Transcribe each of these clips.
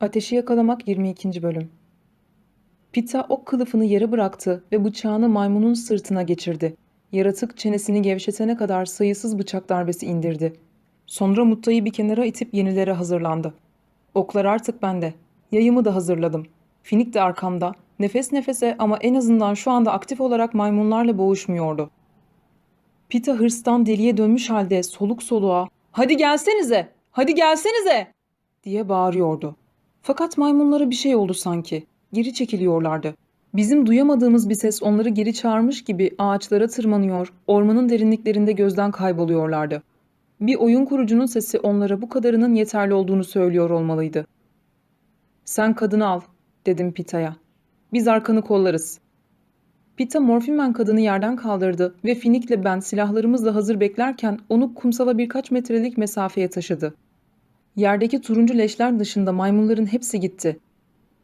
Ateşi Yakalamak 22. Bölüm Pita ok kılıfını yere bıraktı ve bıçağını maymunun sırtına geçirdi. Yaratık çenesini gevşetene kadar sayısız bıçak darbesi indirdi. Sonra Mutta'yı bir kenara itip yenilere hazırlandı. Oklar artık bende. Yayımı da hazırladım. Finik de arkamda. Nefes nefese ama en azından şu anda aktif olarak maymunlarla boğuşmuyordu. Pita hırstan deliye dönmüş halde soluk soluğa ''Hadi gelsenize! Hadi gelsenize!'' diye bağırıyordu. Fakat maymunlara bir şey oldu sanki. Geri çekiliyorlardı. Bizim duyamadığımız bir ses onları geri çağırmış gibi ağaçlara tırmanıyor, ormanın derinliklerinde gözden kayboluyorlardı. Bir oyun kurucunun sesi onlara bu kadarının yeterli olduğunu söylüyor olmalıydı. ''Sen kadını al.'' dedim Pita'ya. ''Biz arkanı kollarız.'' Pita morfinmen kadını yerden kaldırdı ve Finik'le ben silahlarımızla hazır beklerken onu kumsala birkaç metrelik mesafeye taşıdı. Yerdeki turuncu leşler dışında maymunların hepsi gitti.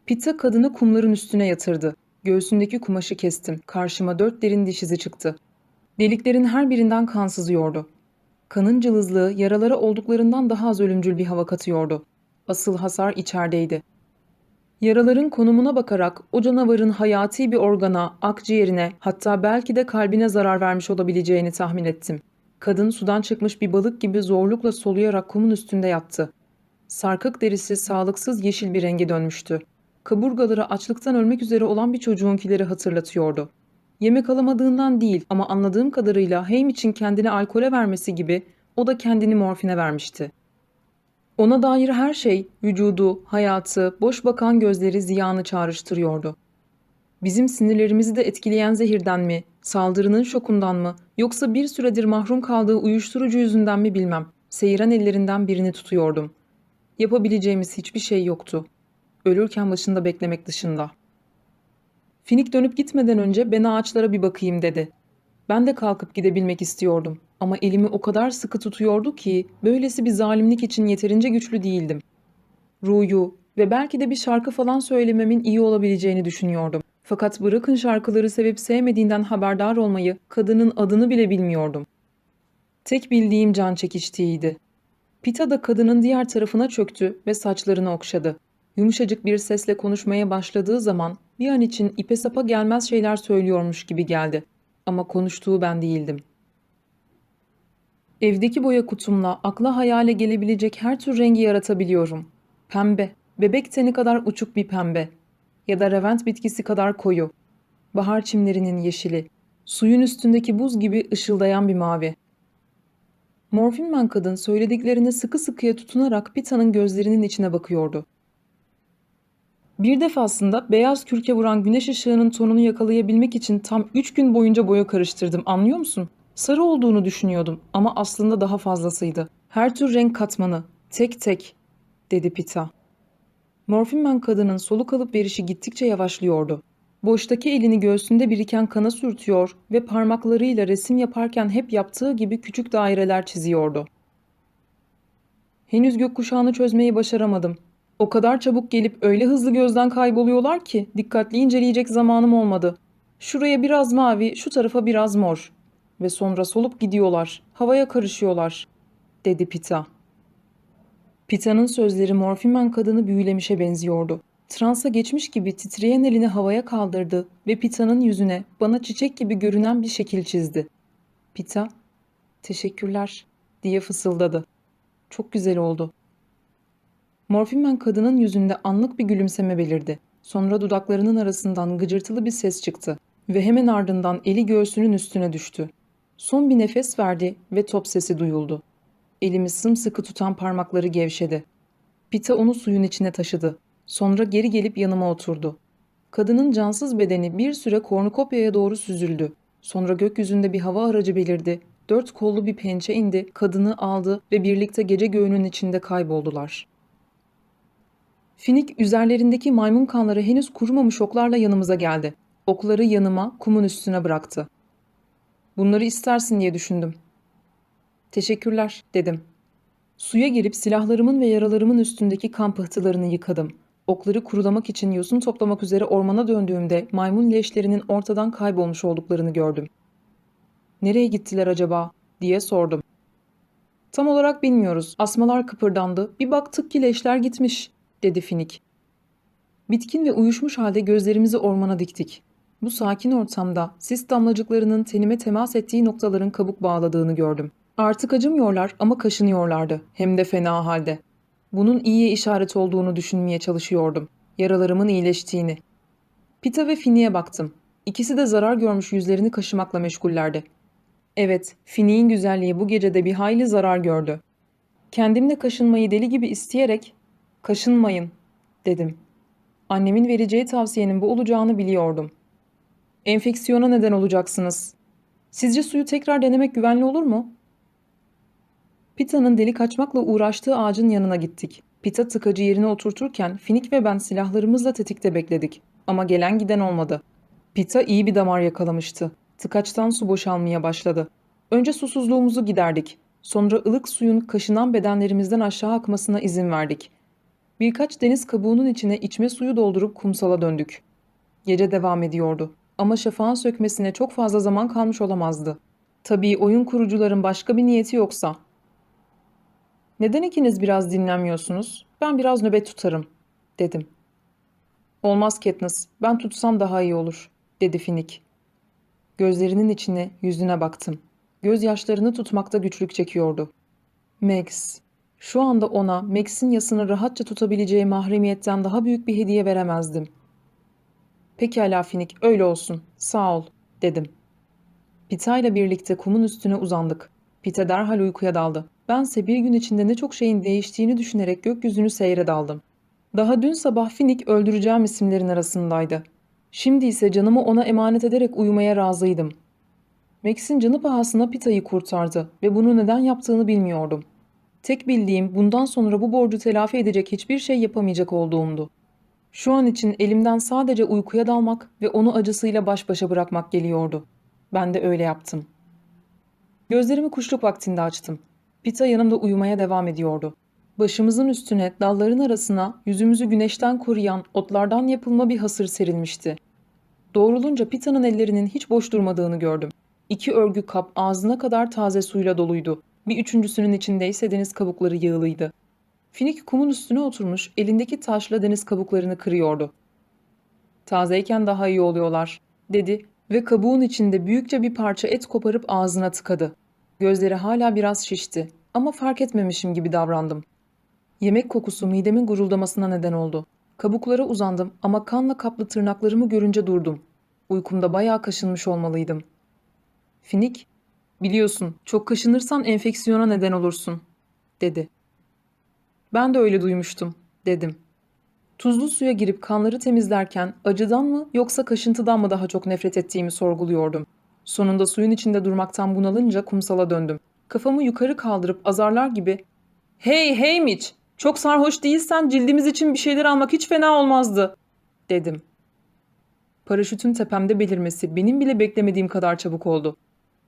Pita kadını kumların üstüne yatırdı. Göğsündeki kumaşı kestim. Karşıma dört derin diş izi çıktı. Deliklerin her birinden kan sızıyordu. Kanın cılızlığı yaralara olduklarından daha az ölümcül bir hava katıyordu. Asıl hasar içerideydi. Yaraların konumuna bakarak o canavarın hayati bir organa, akciğerine hatta belki de kalbine zarar vermiş olabileceğini tahmin ettim. Kadın sudan çıkmış bir balık gibi zorlukla soluyarak kumun üstünde yattı. Sarkık derisi sağlıksız yeşil bir renge dönmüştü. Kaburgaları açlıktan ölmek üzere olan bir çocuğunkileri hatırlatıyordu. Yemek alamadığından değil ama anladığım kadarıyla Haim için kendini alkole vermesi gibi o da kendini morfine vermişti. Ona dair her şey, vücudu, hayatı, boş bakan gözleri ziyanı çağrıştırıyordu. Bizim sinirlerimizi de etkileyen zehirden mi, saldırının şokundan mı, yoksa bir süredir mahrum kaldığı uyuşturucu yüzünden mi bilmem. Seyren ellerinden birini tutuyordum. Yapabileceğimiz hiçbir şey yoktu. Ölürken başında beklemek dışında. Finik dönüp gitmeden önce ben ağaçlara bir bakayım dedi. Ben de kalkıp gidebilmek istiyordum ama elimi o kadar sıkı tutuyordu ki böylesi bir zalimlik için yeterince güçlü değildim. Ru'yu ve belki de bir şarkı falan söylememin iyi olabileceğini düşünüyordum. Fakat bırakın şarkıları sevip sevmediğinden haberdar olmayı, kadının adını bile bilmiyordum. Tek bildiğim can çekiştiğiydi. Pita da kadının diğer tarafına çöktü ve saçlarını okşadı. Yumuşacık bir sesle konuşmaya başladığı zaman bir an için ipe sapa gelmez şeyler söylüyormuş gibi geldi. Ama konuştuğu ben değildim. Evdeki boya kutumla akla hayale gelebilecek her tür rengi yaratabiliyorum. Pembe, bebek teni kadar uçuk bir pembe ya da revent bitkisi kadar koyu. Bahar çimlerinin yeşili, suyun üstündeki buz gibi ışıldayan bir mavi. Morfinman kadın söylediklerine sıkı sıkıya tutunarak Pita'nın gözlerinin içine bakıyordu. Bir defasında beyaz kürke vuran güneş ışığının tonunu yakalayabilmek için tam üç gün boyunca boya karıştırdım anlıyor musun? Sarı olduğunu düşünüyordum ama aslında daha fazlasıydı. Her tür renk katmanı, tek tek, dedi Pita. Morfinman kadının soluk alıp verişi gittikçe yavaşlıyordu. Boştaki elini göğsünde biriken kana sürtüyor ve parmaklarıyla resim yaparken hep yaptığı gibi küçük daireler çiziyordu. Henüz gökkuşağını çözmeyi başaramadım. O kadar çabuk gelip öyle hızlı gözden kayboluyorlar ki dikkatli inceleyecek zamanım olmadı. Şuraya biraz mavi, şu tarafa biraz mor. Ve sonra solup gidiyorlar, havaya karışıyorlar, dedi Pita. Pita'nın sözleri morfimen kadını büyülemişe benziyordu. Transa geçmiş gibi titreyen elini havaya kaldırdı ve Pita'nın yüzüne bana çiçek gibi görünen bir şekil çizdi. Pita, teşekkürler diye fısıldadı. Çok güzel oldu. Morfinmen kadının yüzünde anlık bir gülümseme belirdi. Sonra dudaklarının arasından gıcırtılı bir ses çıktı ve hemen ardından eli göğsünün üstüne düştü. Son bir nefes verdi ve top sesi duyuldu. Elimi sımsıkı tutan parmakları gevşedi. Pita onu suyun içine taşıdı. Sonra geri gelip yanıma oturdu. Kadının cansız bedeni bir süre kornukopyaya doğru süzüldü. Sonra gökyüzünde bir hava aracı belirdi. Dört kollu bir pençe indi, kadını aldı ve birlikte gece göğünün içinde kayboldular. Finik üzerlerindeki maymun kanları henüz kurumamış oklarla yanımıza geldi. Okları yanıma, kumun üstüne bıraktı. Bunları istersin diye düşündüm. Teşekkürler, dedim. Suya girip silahlarımın ve yaralarımın üstündeki kan pıhtılarını yıkadım. Okları kurulamak için yosun toplamak üzere ormana döndüğümde maymun leşlerinin ortadan kaybolmuş olduklarını gördüm. Nereye gittiler acaba diye sordum. Tam olarak bilmiyoruz. Asmalar kıpırdandı. Bir baktık ki leşler gitmiş. dedi Finik. Bitkin ve uyuşmuş halde gözlerimizi ormana diktik. Bu sakin ortamda sis damlacıklarının tenime temas ettiği noktaların kabuk bağladığını gördüm. Artık acımıyorlar ama kaşınıyorlardı. Hem de fena halde. Bunun iyiye işaret olduğunu düşünmeye çalışıyordum. Yaralarımın iyileştiğini. Pita ve Fini'ye baktım. İkisi de zarar görmüş yüzlerini kaşımakla meşgullerdi. Evet, Fini'nin güzelliği bu gecede bir hayli zarar gördü. Kendimle kaşınmayı deli gibi isteyerek "Kaşınmayın." dedim. Annemin vereceği tavsiyenin bu olacağını biliyordum. Enfeksiyona neden olacaksınız. Sizce suyu tekrar denemek güvenli olur mu? Pita'nın delik açmakla uğraştığı ağacın yanına gittik. Pita tıkacı yerine oturturken Finik ve ben silahlarımızla tetikte bekledik. Ama gelen giden olmadı. Pita iyi bir damar yakalamıştı. Tıkaçtan su boşalmaya başladı. Önce susuzluğumuzu giderdik. Sonra ılık suyun kaşınan bedenlerimizden aşağı akmasına izin verdik. Birkaç deniz kabuğunun içine içme suyu doldurup kumsala döndük. Gece devam ediyordu. Ama şafağın sökmesine çok fazla zaman kalmış olamazdı. Tabii oyun kurucuların başka bir niyeti yoksa. Neden ikiniz biraz dinlenmiyorsunuz? Ben biraz nöbet tutarım, dedim. Olmaz Katniss, ben tutsam daha iyi olur, dedi Finik. Gözlerinin içine, yüzüne baktım. Gözyaşlarını tutmakta güçlük çekiyordu. Max, şu anda ona Max'in yasını rahatça tutabileceği mahremiyetten daha büyük bir hediye veremezdim. Pekala Finik, öyle olsun. Sağ ol, dedim. Pita ile birlikte kumun üstüne uzandık. Pita derhal uykuya daldı. Bense bir gün içinde ne çok şeyin değiştiğini düşünerek gökyüzünü seyre daldım. Daha dün sabah Finik öldüreceğim isimlerin arasındaydı. Şimdi ise canımı ona emanet ederek uyumaya razıydım. Max'in canı pahasına Pita'yı kurtardı ve bunu neden yaptığını bilmiyordum. Tek bildiğim bundan sonra bu borcu telafi edecek hiçbir şey yapamayacak olduğumdu. Şu an için elimden sadece uykuya dalmak ve onu acısıyla baş başa bırakmak geliyordu. Ben de öyle yaptım. Gözlerimi kuşluk vaktinde açtım. Pita yanımda uyumaya devam ediyordu. Başımızın üstüne dalların arasına yüzümüzü güneşten koruyan otlardan yapılma bir hasır serilmişti. Doğrulunca Pita'nın ellerinin hiç boş durmadığını gördüm. İki örgü kap ağzına kadar taze suyla doluydu. Bir üçüncüsünün içinde ise deniz kabukları yığılıydı. Finik kumun üstüne oturmuş, elindeki taşla deniz kabuklarını kırıyordu. Tazeyken daha iyi oluyorlar, dedi ve kabuğun içinde büyükçe bir parça et koparıp ağzına tıkadı. Gözleri hala biraz şişti ama fark etmemişim gibi davrandım. Yemek kokusu midemin guruldamasına neden oldu. Kabuklara uzandım ama kanla kaplı tırnaklarımı görünce durdum. Uykumda bayağı kaşınmış olmalıydım. Finik, biliyorsun çok kaşınırsan enfeksiyona neden olursun, dedi. Ben de öyle duymuştum, dedim. Tuzlu suya girip kanları temizlerken acıdan mı yoksa kaşıntıdan mı daha çok nefret ettiğimi sorguluyordum. Sonunda suyun içinde durmaktan bunalınca kumsala döndüm. Kafamı yukarı kaldırıp azarlar gibi ''Hey hey Mitch, çok sarhoş değilsen cildimiz için bir şeyler almak hiç fena olmazdı.'' dedim. Paraşütün tepemde belirmesi benim bile beklemediğim kadar çabuk oldu.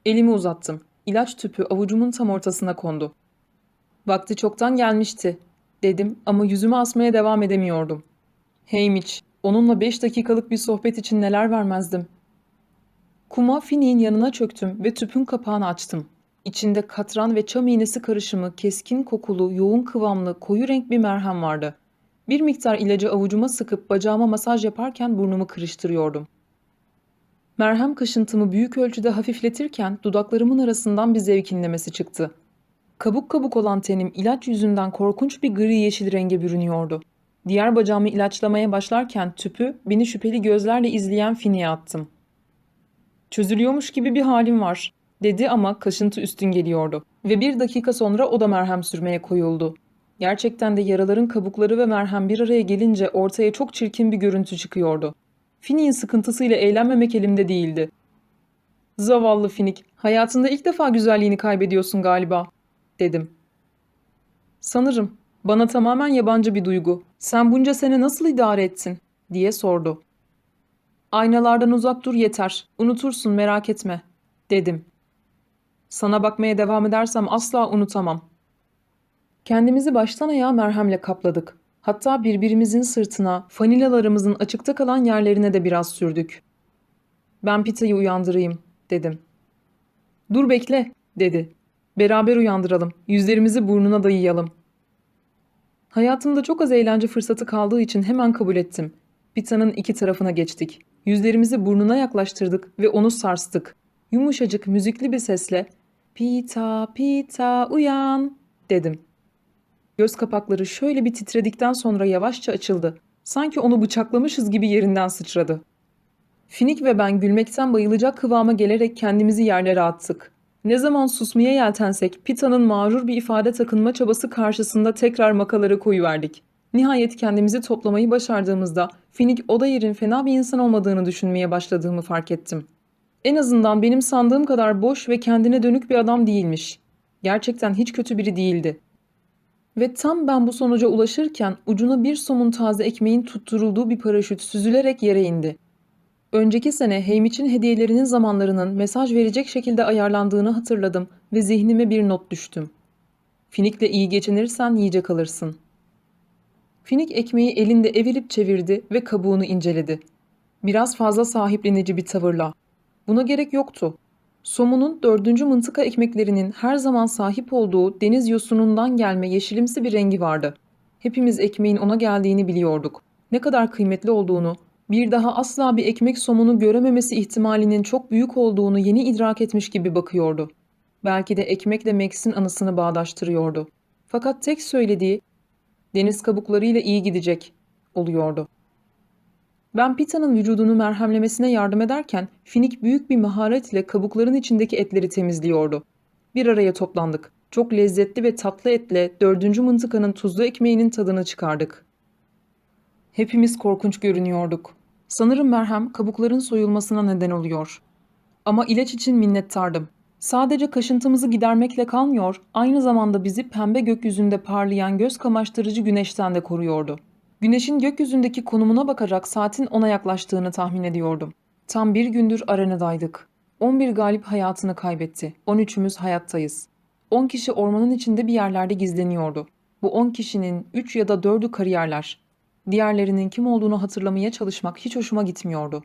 Elimi uzattım. İlaç tüpü avucumun tam ortasına kondu. Vakti çoktan gelmişti dedim ama yüzümü asmaya devam edemiyordum. Hey Mitch, onunla beş dakikalık bir sohbet için neler vermezdim. Kuma Finney'in yanına çöktüm ve tüpün kapağını açtım. İçinde katran ve çam iğnesi karışımı, keskin kokulu, yoğun kıvamlı, koyu renk bir merhem vardı. Bir miktar ilacı avucuma sıkıp bacağıma masaj yaparken burnumu kırıştırıyordum. Merhem kaşıntımı büyük ölçüde hafifletirken dudaklarımın arasından bir zevk inlemesi çıktı. Kabuk kabuk olan tenim ilaç yüzünden korkunç bir gri yeşil renge bürünüyordu. Diğer bacağımı ilaçlamaya başlarken tüpü beni şüpheli gözlerle izleyen Fini'ye attım. Çözülüyormuş gibi bir halim var, dedi ama kaşıntı üstün geliyordu. Ve bir dakika sonra o da merhem sürmeye koyuldu. Gerçekten de yaraların kabukları ve merhem bir araya gelince ortaya çok çirkin bir görüntü çıkıyordu. Finik'in sıkıntısıyla eğlenmemek elimde değildi. Zavallı Finik, hayatında ilk defa güzelliğini kaybediyorsun galiba, dedim. Sanırım, bana tamamen yabancı bir duygu. Sen bunca sene nasıl idare ettin? diye sordu. Aynalardan uzak dur yeter. Unutursun merak etme, dedim. Sana bakmaya devam edersem asla unutamam. Kendimizi baştan ayağa merhemle kapladık. Hatta birbirimizin sırtına, fanilalarımızın açıkta kalan yerlerine de biraz sürdük. Ben Pita'yı uyandırayım, dedim. Dur bekle, dedi. Beraber uyandıralım, yüzlerimizi burnuna dayayalım. Hayatımda çok az eğlence fırsatı kaldığı için hemen kabul ettim. Pita'nın iki tarafına geçtik. Yüzlerimizi burnuna yaklaştırdık ve onu sarstık. Yumuşacık müzikli bir sesle "Pita, Pita, uyan!" dedim. Göz kapakları şöyle bir titredikten sonra yavaşça açıldı. Sanki onu bıçaklamışız gibi yerinden sıçradı. Finik ve ben gülmekten bayılacak kıvama gelerek kendimizi yerlere attık. Ne zaman susmaya yeltensek Pita'nın mağrur bir ifade takınma çabası karşısında tekrar makaları koyuverdik. Nihayet kendimizi toplamayı başardığımızda Finik o da yerin fena bir insan olmadığını düşünmeye başladığımı fark ettim. En azından benim sandığım kadar boş ve kendine dönük bir adam değilmiş. Gerçekten hiç kötü biri değildi. Ve tam ben bu sonuca ulaşırken ucuna bir somun taze ekmeğin tutturulduğu bir paraşüt süzülerek yere indi. Önceki sene Heymiç'in hediyelerinin zamanlarının mesaj verecek şekilde ayarlandığını hatırladım ve zihnime bir not düştüm. Finik'le iyi geçinirsen yiyecek alırsın. Finik ekmeği elinde evirip çevirdi ve kabuğunu inceledi. Biraz fazla sahiplenici bir tavırla. Buna gerek yoktu. Somunun dördüncü mıntıka ekmeklerinin her zaman sahip olduğu deniz yosunundan gelme yeşilimsi bir rengi vardı. Hepimiz ekmeğin ona geldiğini biliyorduk. Ne kadar kıymetli olduğunu, bir daha asla bir ekmek somunu görememesi ihtimalinin çok büyük olduğunu yeni idrak etmiş gibi bakıyordu. Belki de ekmekle Max'in anısını bağdaştırıyordu. Fakat tek söylediği deniz kabuklarıyla iyi gidecek oluyordu. Ben Pita'nın vücudunu merhemlemesine yardım ederken Finik büyük bir maharetle kabukların içindeki etleri temizliyordu. Bir araya toplandık. Çok lezzetli ve tatlı etle dördüncü mıntıkanın tuzlu ekmeğinin tadını çıkardık. Hepimiz korkunç görünüyorduk. Sanırım merhem kabukların soyulmasına neden oluyor. Ama ilaç için minnettardım. Sadece kaşıntımızı gidermekle kalmıyor, aynı zamanda bizi pembe gökyüzünde parlayan göz kamaştırıcı güneşten de koruyordu. Güneşin gökyüzündeki konumuna bakarak saatin ona yaklaştığını tahmin ediyordum. Tam bir gündür arenadaydık. 11 galip hayatını kaybetti. 13'ümüz hayattayız. 10 kişi ormanın içinde bir yerlerde gizleniyordu. Bu 10 kişinin 3 ya da 4'ü kariyerler. Diğerlerinin kim olduğunu hatırlamaya çalışmak hiç hoşuma gitmiyordu.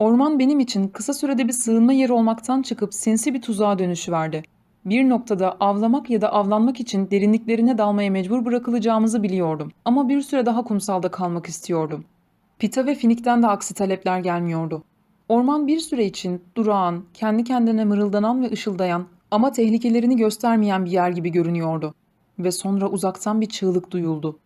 Orman benim için kısa sürede bir sığınma yeri olmaktan çıkıp sinsi bir tuzağa dönüşüverdi. Bir noktada avlamak ya da avlanmak için derinliklerine dalmaya mecbur bırakılacağımızı biliyordum. Ama bir süre daha kumsalda kalmak istiyordum. Pita ve Finik'ten de aksi talepler gelmiyordu. Orman bir süre için durağan, kendi kendine mırıldanan ve ışıldayan ama tehlikelerini göstermeyen bir yer gibi görünüyordu. Ve sonra uzaktan bir çığlık duyuldu.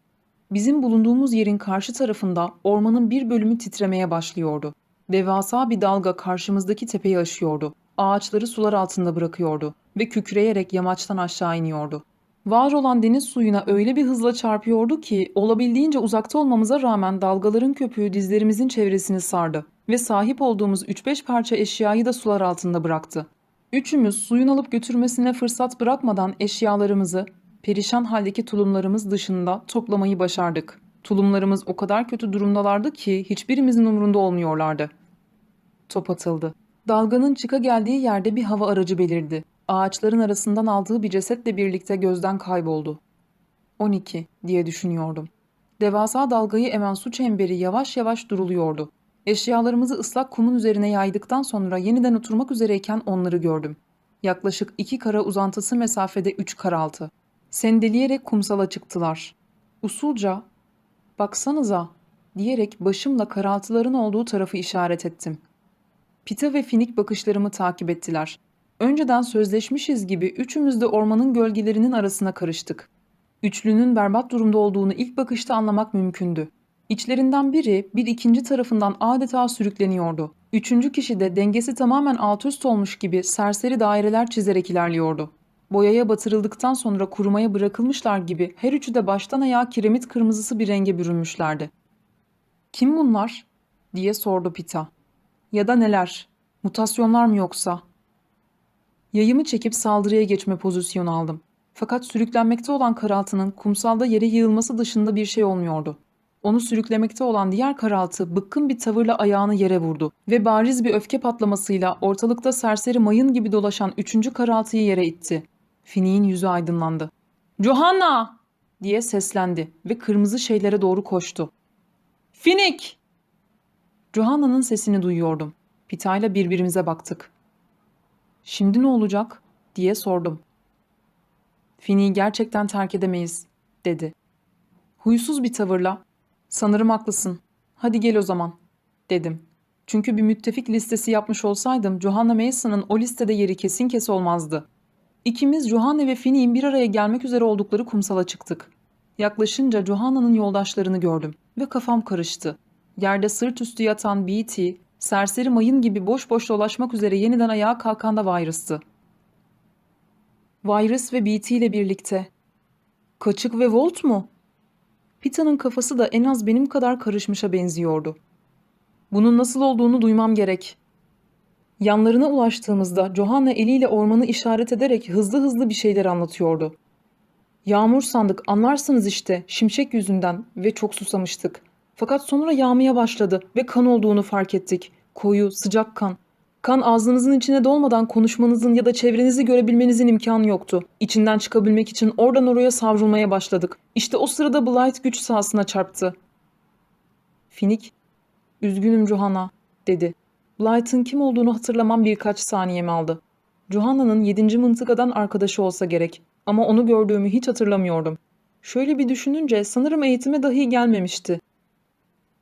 Bizim bulunduğumuz yerin karşı tarafında ormanın bir bölümü titremeye başlıyordu. Devasa bir dalga karşımızdaki tepeyi aşıyordu. Ağaçları sular altında bırakıyordu ve kükreyerek yamaçtan aşağı iniyordu. Var olan deniz suyuna öyle bir hızla çarpıyordu ki olabildiğince uzakta olmamıza rağmen dalgaların köpüğü dizlerimizin çevresini sardı ve sahip olduğumuz 3-5 parça eşyayı da sular altında bıraktı. Üçümüz suyun alıp götürmesine fırsat bırakmadan eşyalarımızı perişan haldeki tulumlarımız dışında toplamayı başardık. Tulumlarımız o kadar kötü durumdalardı ki hiçbirimizin umurunda olmuyorlardı. Top atıldı. Dalganın çıka geldiği yerde bir hava aracı belirdi. Ağaçların arasından aldığı bir cesetle birlikte gözden kayboldu. 12 diye düşünüyordum. Devasa dalgayı emen su çemberi yavaş yavaş duruluyordu. Eşyalarımızı ıslak kumun üzerine yaydıktan sonra yeniden oturmak üzereyken onları gördüm. Yaklaşık iki kara uzantısı mesafede üç karaltı. Sendeleyerek kumsala çıktılar. Usulca, baksanıza diyerek başımla karaltıların olduğu tarafı işaret ettim. Pita ve Finik bakışlarımı takip ettiler. Önceden sözleşmişiz gibi üçümüz de ormanın gölgelerinin arasına karıştık. Üçlünün berbat durumda olduğunu ilk bakışta anlamak mümkündü. İçlerinden biri bir ikinci tarafından adeta sürükleniyordu. Üçüncü kişi de dengesi tamamen alt üst olmuş gibi serseri daireler çizerek ilerliyordu. Boyaya batırıldıktan sonra kurumaya bırakılmışlar gibi her üçü de baştan ayağa kiremit kırmızısı bir renge bürünmüşlerdi. Kim bunlar? diye sordu Pita. Ya da neler? Mutasyonlar mı yoksa? Yayımı çekip saldırıya geçme pozisyonu aldım. Fakat sürüklenmekte olan karaltının kumsalda yere yığılması dışında bir şey olmuyordu. Onu sürüklemekte olan diğer karaltı bıkkın bir tavırla ayağını yere vurdu ve bariz bir öfke patlamasıyla ortalıkta serseri mayın gibi dolaşan üçüncü karaltıyı yere itti. Finik'in yüzü aydınlandı. ''Johanna!'' diye seslendi ve kırmızı şeylere doğru koştu. ''Finik!'' Johanna'nın sesini duyuyordum. Pita'yla birbirimize baktık. ''Şimdi ne olacak?'' diye sordum. Finik'i gerçekten terk edemeyiz. dedi. Huysuz bir tavırla, sanırım haklısın, hadi gel o zaman, dedim. Çünkü bir müttefik listesi yapmış olsaydım Johanna Mason'ın o listede yeri kesin kes olmazdı. İkimiz Johanna ve Finney'in bir araya gelmek üzere oldukları kumsala çıktık. Yaklaşınca Johanna'nın yoldaşlarını gördüm ve kafam karıştı. Yerde sırt üstü yatan Beatty, serseri mayın gibi boş boş dolaşmak üzere yeniden ayağa kalkan da Virus'tı. Virus ve Beatty ile birlikte. Kaçık ve Volt mu? Pita'nın kafası da en az benim kadar karışmışa benziyordu. Bunun nasıl olduğunu duymam gerek. Yanlarına ulaştığımızda Johanna eliyle ormanı işaret ederek hızlı hızlı bir şeyler anlatıyordu. Yağmur sandık anlarsınız işte şimşek yüzünden ve çok susamıştık. Fakat sonra yağmaya başladı ve kan olduğunu fark ettik. Koyu, sıcak kan. Kan ağzınızın içine dolmadan konuşmanızın ya da çevrenizi görebilmenizin imkanı yoktu. İçinden çıkabilmek için oradan oraya savrulmaya başladık. İşte o sırada Blight güç sahasına çarptı. Finik, üzgünüm Johanna, dedi. Blight'ın kim olduğunu hatırlamam birkaç saniyemi aldı. Johanna'nın yedinci mıntıkadan arkadaşı olsa gerek. Ama onu gördüğümü hiç hatırlamıyordum. Şöyle bir düşününce sanırım eğitime dahi gelmemişti.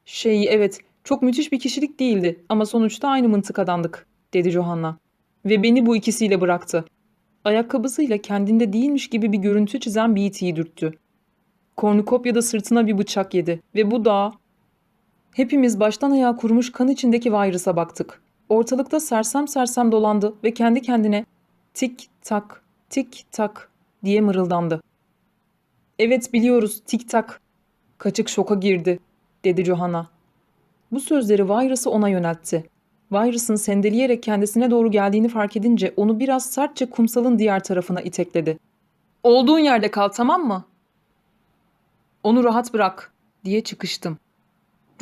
Şey evet, çok müthiş bir kişilik değildi ama sonuçta aynı mıntıkadandık, dedi Johanna. Ve beni bu ikisiyle bıraktı. Ayakkabısıyla kendinde değilmiş gibi bir görüntü çizen Beatty'yi dürttü. Kornukopya'da sırtına bir bıçak yedi ve bu da... Hepimiz baştan ayağa kurumuş kan içindeki virüsa baktık. Ortalıkta sersem sersem dolandı ve kendi kendine tik tak, tik tak diye mırıldandı. Evet biliyoruz tik tak. Kaçık şoka girdi dedi Johanna. Bu sözleri Virus'ı ona yöneltti. Virus'ın sendeleyerek kendisine doğru geldiğini fark edince onu biraz sertçe kumsalın diğer tarafına itekledi. Olduğun yerde kal tamam mı? Onu rahat bırak diye çıkıştım.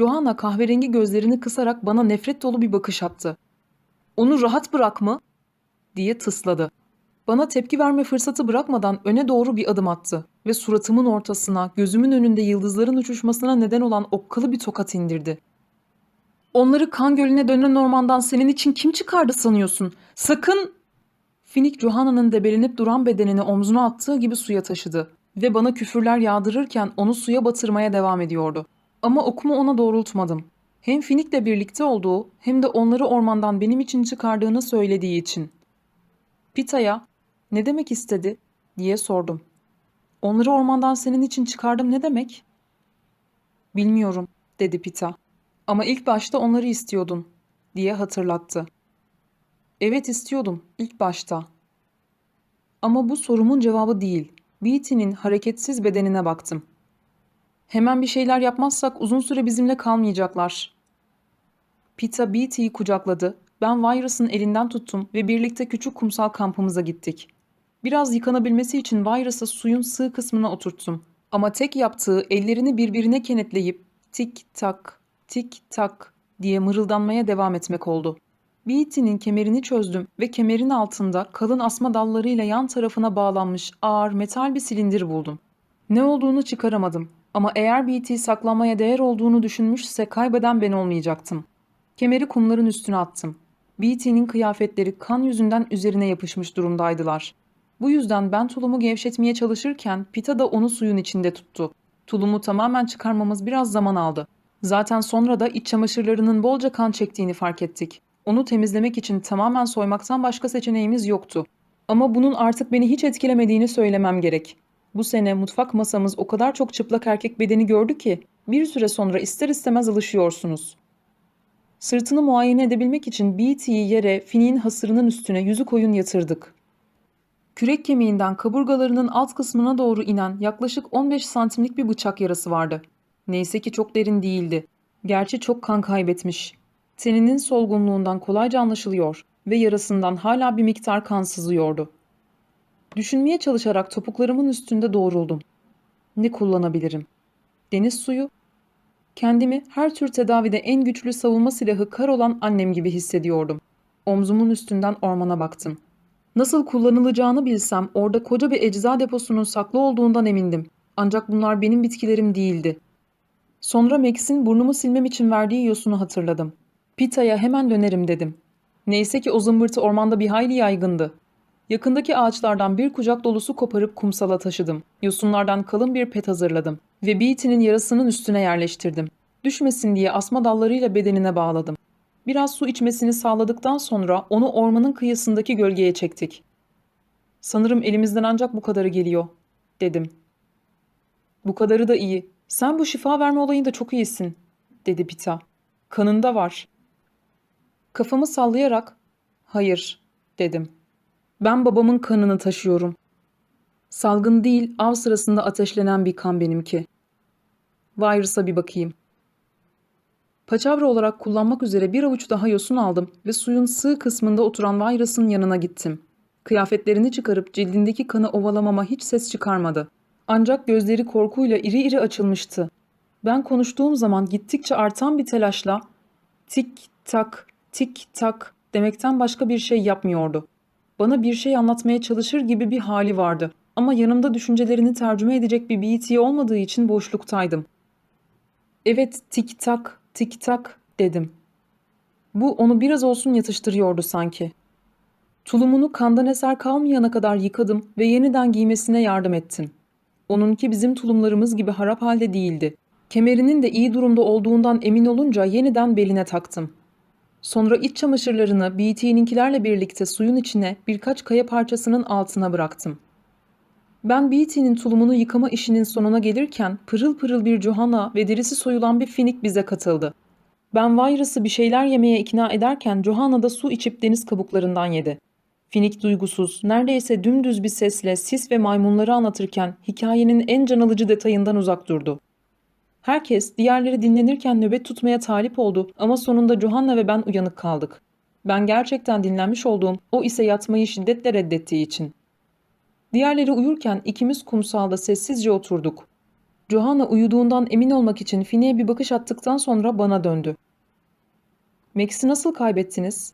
Johanna kahverengi gözlerini kısarak bana nefret dolu bir bakış attı. Onu rahat bırak mı? diye tısladı. Bana tepki verme fırsatı bırakmadan öne doğru bir adım attı ve suratımın ortasına, gözümün önünde yıldızların uçuşmasına neden olan okkalı bir tokat indirdi. Onları kan gölüne dönen ormandan senin için kim çıkardı sanıyorsun? Sakın! Finik Johanna'nın debelenip duran bedenini omzuna attığı gibi suya taşıdı ve bana küfürler yağdırırken onu suya batırmaya devam ediyordu. Ama okumu ona doğrultmadım. Hem Finik'le birlikte olduğu hem de onları ormandan benim için çıkardığını söylediği için. Pita'ya ne demek istedi diye sordum. Onları ormandan senin için çıkardım ne demek? Bilmiyorum dedi Pita. Ama ilk başta onları istiyordun diye hatırlattı. Evet istiyordum ilk başta. Ama bu sorumun cevabı değil. Beatty'nin hareketsiz bedenine baktım. Hemen bir şeyler yapmazsak uzun süre bizimle kalmayacaklar. Pita Beatty'yi kucakladı. Ben Virus'ın elinden tuttum ve birlikte küçük kumsal kampımıza gittik. Biraz yıkanabilmesi için Virus'ı suyun sığ kısmına oturttum. Ama tek yaptığı ellerini birbirine kenetleyip tik tak, tik tak diye mırıldanmaya devam etmek oldu. Beatty'nin kemerini çözdüm ve kemerin altında kalın asma dallarıyla yan tarafına bağlanmış ağır metal bir silindir buldum. Ne olduğunu çıkaramadım ama eğer Beatty saklanmaya değer olduğunu düşünmüşse kaybeden ben olmayacaktım. Kemeri kumların üstüne attım. Beatty'nin kıyafetleri kan yüzünden üzerine yapışmış durumdaydılar. Bu yüzden ben tulumu gevşetmeye çalışırken Pita da onu suyun içinde tuttu. Tulumu tamamen çıkarmamız biraz zaman aldı. Zaten sonra da iç çamaşırlarının bolca kan çektiğini fark ettik. Onu temizlemek için tamamen soymaktan başka seçeneğimiz yoktu. Ama bunun artık beni hiç etkilemediğini söylemem gerek. Bu sene mutfak masamız o kadar çok çıplak erkek bedeni gördü ki bir süre sonra ister istemez alışıyorsunuz. Sırtını muayene edebilmek için Beatty'yi yere Finney'in hasırının üstüne yüzü koyun yatırdık. Kürek kemiğinden kaburgalarının alt kısmına doğru inen yaklaşık 15 santimlik bir bıçak yarası vardı. Neyse ki çok derin değildi. Gerçi çok kan kaybetmiş. Teninin solgunluğundan kolayca anlaşılıyor ve yarasından hala bir miktar kan sızıyordu. Düşünmeye çalışarak topuklarımın üstünde doğruldum. Ne kullanabilirim? Deniz suyu? Kendimi her tür tedavide en güçlü savunma silahı kar olan annem gibi hissediyordum. Omzumun üstünden ormana baktım. Nasıl kullanılacağını bilsem orada koca bir ecza deposunun saklı olduğundan emindim. Ancak bunlar benim bitkilerim değildi. Sonra Max'in burnumu silmem için verdiği yosunu hatırladım. Pita'ya hemen dönerim dedim. Neyse ki o zımbırtı ormanda bir hayli yaygındı. Yakındaki ağaçlardan bir kucak dolusu koparıp kumsala taşıdım. Yosunlardan kalın bir pet hazırladım ve Beatty'nin yarasının üstüne yerleştirdim. Düşmesin diye asma dallarıyla bedenine bağladım. Biraz su içmesini sağladıktan sonra onu ormanın kıyısındaki gölgeye çektik. Sanırım elimizden ancak bu kadarı geliyor, dedim. Bu kadarı da iyi. Sen bu şifa verme olayında çok iyisin, dedi Pita. Kanında var. Kafamı sallayarak, hayır, dedim. Ben babamın kanını taşıyorum. Salgın değil, av sırasında ateşlenen bir kan benimki. Virus'a bir bakayım. Paçavra olarak kullanmak üzere bir avuç daha yosun aldım ve suyun sığ kısmında oturan Virus'ın yanına gittim. Kıyafetlerini çıkarıp cildindeki kanı ovalamama hiç ses çıkarmadı. Ancak gözleri korkuyla iri iri açılmıştı. Ben konuştuğum zaman gittikçe artan bir telaşla tik tak tik tak demekten başka bir şey yapmıyordu. Bana bir şey anlatmaya çalışır gibi bir hali vardı ama yanımda düşüncelerini tercüme edecek bir BT olmadığı için boşluktaydım. Evet tik tak tik tak dedim. Bu onu biraz olsun yatıştırıyordu sanki. Tulumunu kandan eser kalmayana kadar yıkadım ve yeniden giymesine yardım ettim. Onunki bizim tulumlarımız gibi harap halde değildi. Kemerinin de iyi durumda olduğundan emin olunca yeniden beline taktım. Sonra iç çamaşırlarını BT'ninkilerle birlikte suyun içine birkaç kaya parçasının altına bıraktım. Ben BT'nin tulumunu yıkama işinin sonuna gelirken pırıl pırıl bir Johanna ve derisi soyulan bir finik bize katıldı. Ben Virus'ı bir şeyler yemeye ikna ederken Johanna da su içip deniz kabuklarından yedi. Finik duygusuz, neredeyse dümdüz bir sesle sis ve maymunları anlatırken hikayenin en can alıcı detayından uzak durdu. Herkes diğerleri dinlenirken nöbet tutmaya talip oldu ama sonunda Johanna ve ben uyanık kaldık. Ben gerçekten dinlenmiş olduğum, o ise yatmayı şiddetle reddettiği için. Diğerleri uyurken ikimiz kumsalda sessizce oturduk. Johanna uyuduğundan emin olmak için Fine'ye bir bakış attıktan sonra bana döndü. Max'i nasıl kaybettiniz?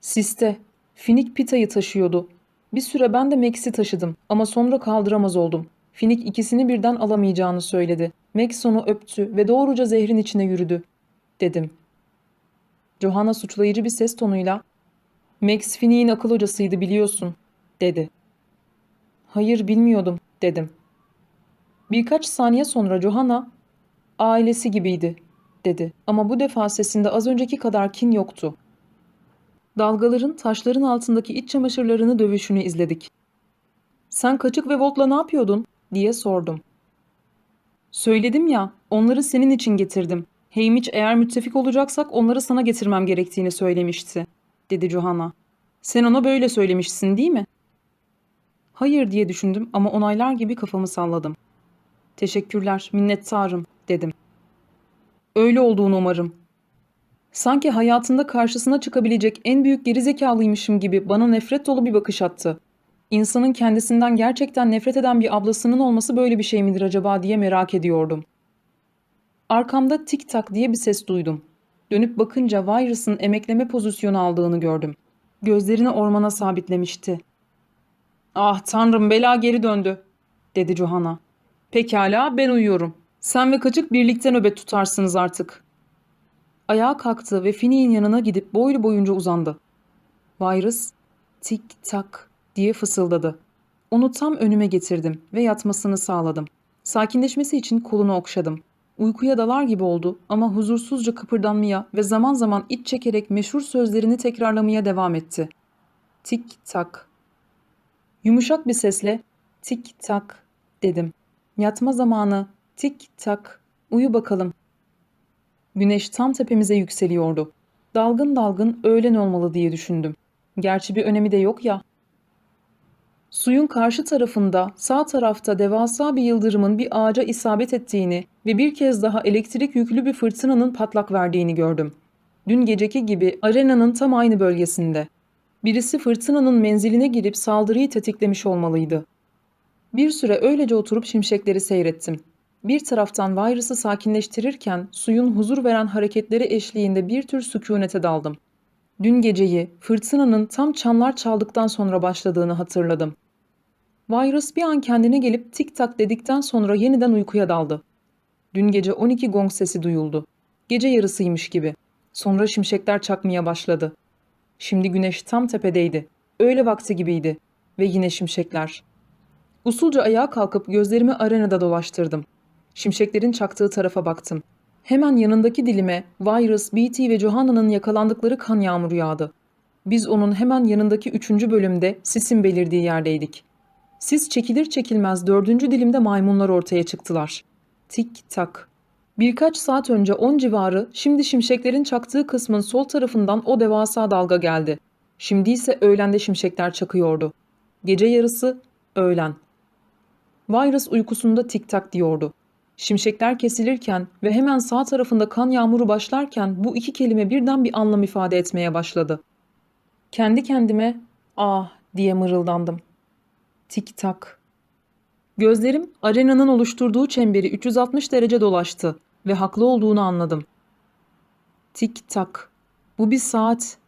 Siste. Finik Pita'yı taşıyordu. Bir süre ben de Max'i taşıdım ama sonra kaldıramaz oldum. Finik ikisini birden alamayacağını söyledi. Max onu öptü ve doğruca zehrin içine yürüdü. Dedim. Johanna suçlayıcı bir ses tonuyla Max Finik'in akıl hocasıydı biliyorsun, dedi. Hayır bilmiyordum, dedim. Birkaç saniye sonra Johanna ailesi gibiydi, dedi. Ama bu defa sesinde az önceki kadar kin yoktu. Dalgaların taşların altındaki iç çamaşırlarını dövüşünü izledik. Sen kaçık ve Volt'la ne yapıyordun? Diye sordum. Söyledim ya, onları senin için getirdim. Heymiç eğer müttefik olacaksak onları sana getirmem gerektiğini söylemişti, dedi Johanna. Sen ona böyle söylemişsin değil mi? Hayır diye düşündüm ama onaylar gibi kafamı salladım. Teşekkürler, minnettarım, dedim. Öyle olduğunu umarım. Sanki hayatında karşısına çıkabilecek en büyük gerizekalıymışım gibi bana nefret dolu bir bakış attı. İnsanın kendisinden gerçekten nefret eden bir ablasının olması böyle bir şey midir acaba diye merak ediyordum. Arkamda tik tak diye bir ses duydum. Dönüp bakınca Virus'ın emekleme pozisyonu aldığını gördüm. Gözlerini ormana sabitlemişti. Ah tanrım bela geri döndü, dedi Johanna. Pekala ben uyuyorum. Sen ve kaçık birlikte nöbet tutarsınız artık. Ayağa kalktı ve Finney'in yanına gidip boylu boyunca uzandı. Virus tik tak diye fısıldadı. Onu tam önüme getirdim ve yatmasını sağladım. Sakinleşmesi için kolunu okşadım. Uykuya dalar gibi oldu ama huzursuzca kıpırdanmaya ve zaman zaman iç çekerek meşhur sözlerini tekrarlamaya devam etti. Tik tak. Yumuşak bir sesle tik tak dedim. Yatma zamanı. Tik tak. Uyu bakalım. Güneş tam tepemize yükseliyordu. Dalgın dalgın öğlen olmalı diye düşündüm. Gerçi bir önemi de yok ya. Suyun karşı tarafında, sağ tarafta devasa bir yıldırımın bir ağaca isabet ettiğini ve bir kez daha elektrik yüklü bir fırtınanın patlak verdiğini gördüm. Dün geceki gibi arenanın tam aynı bölgesinde. Birisi fırtınanın menziline girip saldırıyı tetiklemiş olmalıydı. Bir süre öylece oturup şimşekleri seyrettim. Bir taraftan Virus'ı sakinleştirirken suyun huzur veren hareketleri eşliğinde bir tür sükunete daldım. Dün geceyi fırtınanın tam çanlar çaldıktan sonra başladığını hatırladım. Virus bir an kendine gelip tik tak dedikten sonra yeniden uykuya daldı. Dün gece 12 gong sesi duyuldu. Gece yarısıymış gibi. Sonra şimşekler çakmaya başladı. Şimdi güneş tam tepedeydi. Öğle vakti gibiydi. Ve yine şimşekler. Usulca ayağa kalkıp gözlerimi arenada dolaştırdım. Şimşeklerin çaktığı tarafa baktım. Hemen yanındaki dilime Virus, BT ve Johanna'nın yakalandıkları kan yağmuru yağdı. Biz onun hemen yanındaki üçüncü bölümde sisin belirdiği yerdeydik. Sis çekilir çekilmez dördüncü dilimde maymunlar ortaya çıktılar. Tik tak. Birkaç saat önce 10 civarı, şimdi şimşeklerin çaktığı kısmın sol tarafından o devasa dalga geldi. Şimdi ise öğlende şimşekler çakıyordu. Gece yarısı, öğlen. Virus uykusunda tik tak diyordu. Şimşekler kesilirken ve hemen sağ tarafında kan yağmuru başlarken bu iki kelime birden bir anlam ifade etmeye başladı. Kendi kendime ah diye mırıldandım. Tik tak. Gözlerim arenanın oluşturduğu çemberi 360 derece dolaştı ve haklı olduğunu anladım. Tik tak. Bu bir saat